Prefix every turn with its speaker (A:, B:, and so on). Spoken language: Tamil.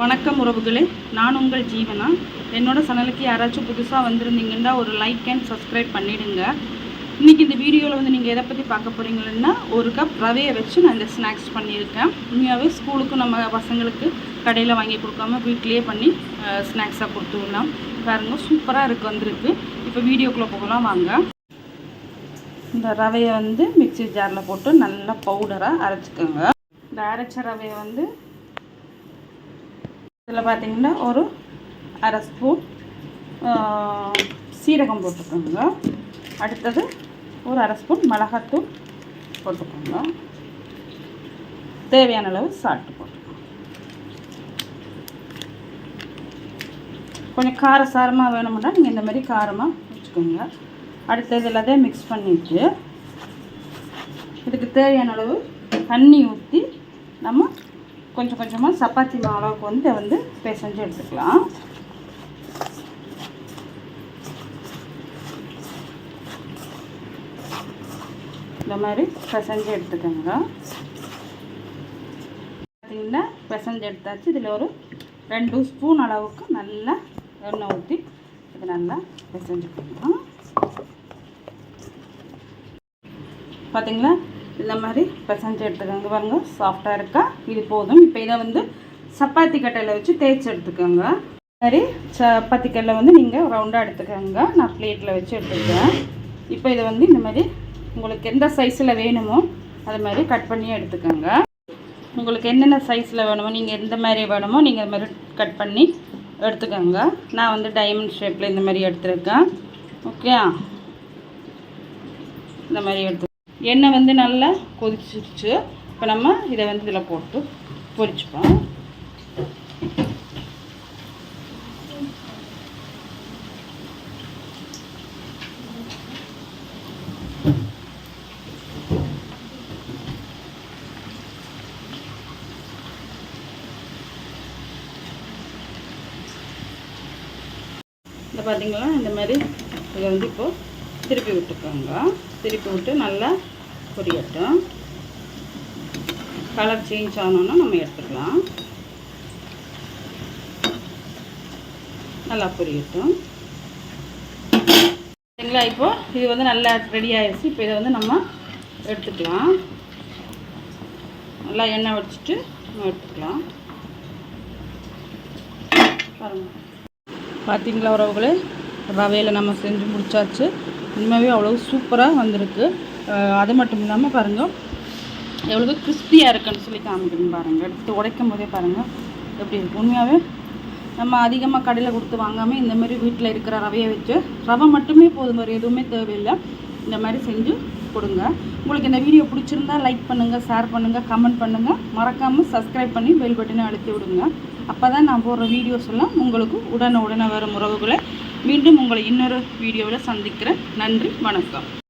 A: வணக்கம் உறவுகளே. நான் உங்கள் ஜீவனா? என்னோடய சேனலுக்கு யாராச்சும் புதுசாக வந்திருந்தீங்கன்னா ஒரு லைக் அண்ட் சப்ஸ்கிரைப் பண்ணிவிடுங்க இன்றைக்கி இந்த வீடியோவில் வந்து நீங்கள் எதை பற்றி பார்க்க போகிறீங்கன்னா ஒரு கப் ரவையை வச்சு நான் இந்த ஸ்நாக்ஸ் பண்ணியிருக்கேன். உண்மையாகவே ஸ்கூலுக்கும் நம்ம பசங்களுக்கு கடையில் வாங்கி கொடுக்காம வீட்லேயே பண்ணி ஸ்நாக்ஸாக கொடுத்து விடலாம் பாருங்க சூப்பராக இருக்குது வந்திருக்கு. இப்போ வீடியோக்குள்ளே போகலாம் வாங்க. இந்த ரவையை வந்து மிக்ஸி ஜாரில் போட்டு நல்லா பவுடராக அரைச்சிக்கோங்க. இந்த அரைச்ச ரவையை வந்து இதில் பார்த்தீங்கன்னா ஒரு அரை ஸ்பூன் சீரகம் போட்டுக்கோங்க. அடுத்தது ஒரு அரை ஸ்பூன் மிளகாத்தூள் போட்டுக்கோங்க. தேவையான அளவு சால்ட்டு போட்டுக்கோங்க. கொஞ்சம் கார சாரமாக வேணும்னா நீங்கள் இந்த மாதிரி காரமாக வச்சுக்கோங்க. அடுத்தது எல்லாத்தையும் மிக்ஸ் பண்ணிவிட்டு இதுக்கு தேவையான அளவு தண்ணி ஊற்றி நம்ம கொஞ்சம் கொஞ்சமாக சப்பாத்தி மாவுக்கு வந்து இதை வந்து பிசைஞ்சு எடுத்துக்கலாம். இந்த மாதிரி பிசைஞ்சு எடுத்துக்கோங்க. பார்த்தீங்கன்னா பிசைஞ்சு எடுத்தாச்சு. இதில் ஒரு ரெண்டு ஸ்பூன் அளவுக்கு நல்லா எண்ணெய் ஊற்றி இது நல்லா பிசைஞ்சுக்கணும் பார்த்தீங்களா? இந்த மாதிரி பிசைஞ்சு எடுத்துக்கோங்க பாருங்க. சாஃப்டாக இருக்கா? இது போதும். இப்போ இதை வந்து சப்பாத்தி கட்டையில் வச்சு தேய்ச்சி எடுத்துக்கோங்க. மாதிரி சப்பாத்தி கல்லை வந்து நீங்கள் ரவுண்டாக எடுத்துக்கோங்க. நான் பிளேட்டில் வச்சு எடுத்துக்கிறேன். இப்போ இதை வந்து இந்த மாதிரி உங்களுக்கு எந்த சைஸில் வேணுமோ அது மாதிரி கட் பண்ணி எடுத்துக்கோங்க. உங்களுக்கு என்னென்ன சைஸில் வேணுமோ நீங்கள் எந்த மாதிரி வேணுமோ நீங்கள் அது மாதிரி கட் பண்ணி எடுத்துக்கோங்க. நான் வந்து டைமண்ட் ஷேப்பில் இந்த மாதிரி எடுத்துருக்கேன். ஓகே இந்த மாதிரி எடுத்து எண்ணெய் வந்து நல்லா கொதிச்சிருச்சு இப்போ நம்ம இதை வந்து இதில் போட்டு பொரிச்சுப்போம். இந்த பார்த்தீங்களா இந்த மாதிரி இதை வந்து இப்போது திருப்பி விட்டுக்கோங்க. திருப்பி விட்டு நல்லா பொரியட்டும் கலர் சேஞ்ச் ஆனோன்னா நம்ம எடுத்துக்கலாம். நல்லா பொரியட்டும் சரிங்களா? இப்போ இது வந்து நல்லா ரெடி ஆயிடுச்சு இப்போ இதை வந்து நம்ம எடுத்துக்கலாம். நல்லா எண்ணெய் வச்சுட்டு நம்ம எடுத்துக்கலாம். பாருங்கள் பார்த்தீங்களா உறவுகளே? ரவையில் நம்ம செஞ்சு முடிச்சாச்சு. உண்மையாகவே அவ்வளோ சூப்பராக வந்திருக்கு. அது மட்டும் இல்லாமல் பாருங்கள் எவ்வளோ கிறிஸ்பியாக இருக்குன்னு சொல்லி காமிக்கணும் பாருங்கள் எடுத்து உடைக்கும் போதே பாருங்கள் எப்படி இருக்கு. உண்மையாகவே நம்ம அதிகமாக கடையில் கொடுத்து வாங்காமல் இந்த மாதிரி வீட்டில் இருக்கிற ரவையை வச்சு ரவை மட்டுமே போதும் வேறு எதுவுமே தேவையில்லை. இந்த மாதிரி செஞ்சு கொடுங்க. உங்களுக்கு இந்த வீடியோ பிடிச்சிருந்தா லைக் பண்ணுங்கள் ஷேர் பண்ணுங்கள் கமெண்ட் பண்ணுங்கள் மறக்காமல் சப்ஸ்கிரைப் பண்ணி பெல் பட்டனை அழுத்தி விடுங்க. அப்போ தான் நான் போடுற வீடியோஸ் எல்லாம் உங்களுக்கு உடனே உடனே வரும் உறவுகளை. மீண்டும் உங்களை இன்னொரு வீடியோவில் சந்திக்கிறேன். நன்றி வணக்கம்.